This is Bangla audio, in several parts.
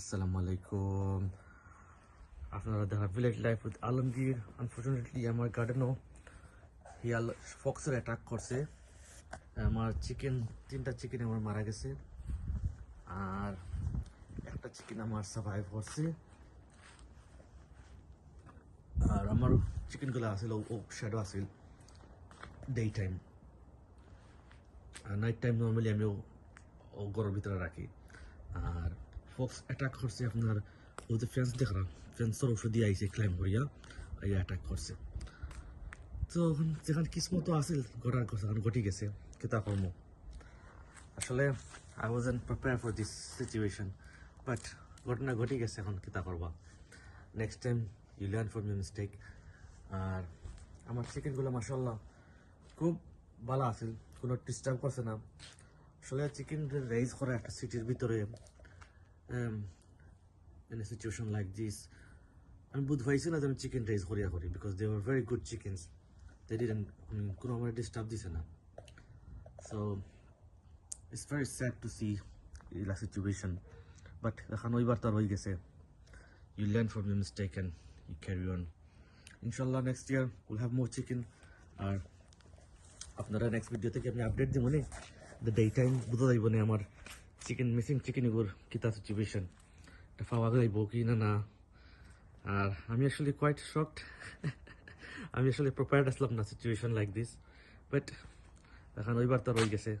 আসসালামু আলাইকুম। আপনারা দেখা village life with Alamgir unfortunately আমার গার্ডেনও হিয়াল ফক্সের অ্যাটাক করছে। আমার চিকেন তিনটা চিকেন আমার মারা গেছে। আর একটা চিকেন আমার সার্ভাইভ করছে। আর আমার চিকেনগুলো আসিল ও শ্যাডো আসিল ডে টাইম আর নাইট টাইম নর্মালি আমি ও ঘরের ভিতরে রাখি। আর ফক্স অ্যাটাক করছে আপনার ও যে ফেন্স দেখলাম ফেন্সের ওষুধ দিয়ে আইসে ক্লাইম করিয়া, এই অ্যাটাক করছে। তো যেখানে কিসমত আসিল ঘটার কথা ঘটি গেছে কর্ম আসলে I was N prepare for this situation but ঘটনা ঘটি গেছে এখন কিতা করবা next time you learn from your mistake আর আমার চিকেনগুলো মাসাল্লাহ খুব ভালো আছিল, কোনো ডিস্টার্ব করছে না। আসলে চিকেন রাইজ করা একটা সিটির ভিতরে ইন সিচুয়েশন লাইক দিস আমি বুধ পাইছি না যে আমি চিকেন রাইজ করিয়া করি because they are very good chickens they didn't কোনো আমার ডিস্টার্ব দিছে না। So it's very sad to see ইলা সিচুয়েশন বাট এখন ওইবার তো আর হয়ে গেছে। You learn from your mistake and you carry on. Inshallah, next year we'll have more chicken. আর আপনারা নেক্সট ভিডিও থেকে আমি আপডেট দিব নি। দ্য ডে টাইম বুঝা যাইব না আমার চিকেন মিসিং চিকেন এগুর কিতা সিচুয়েশন এটা পাওয়া যাইব কি না না আর আমি আসলে কোয়াইট শকড আমি আসলে প্রিপেয়ার্ড আসলাম না সিচুয়েশন লাইক দিস বাট এখন ওইবার তো রয়ে গেছে।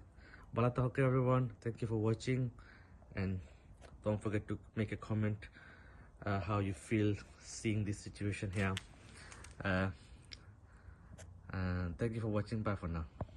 বালা তাহকে everyone thank you for watching and don't forget to make a comment uh, how you feel seeing this situation here. Uh, and thank you for watching. Bye for now.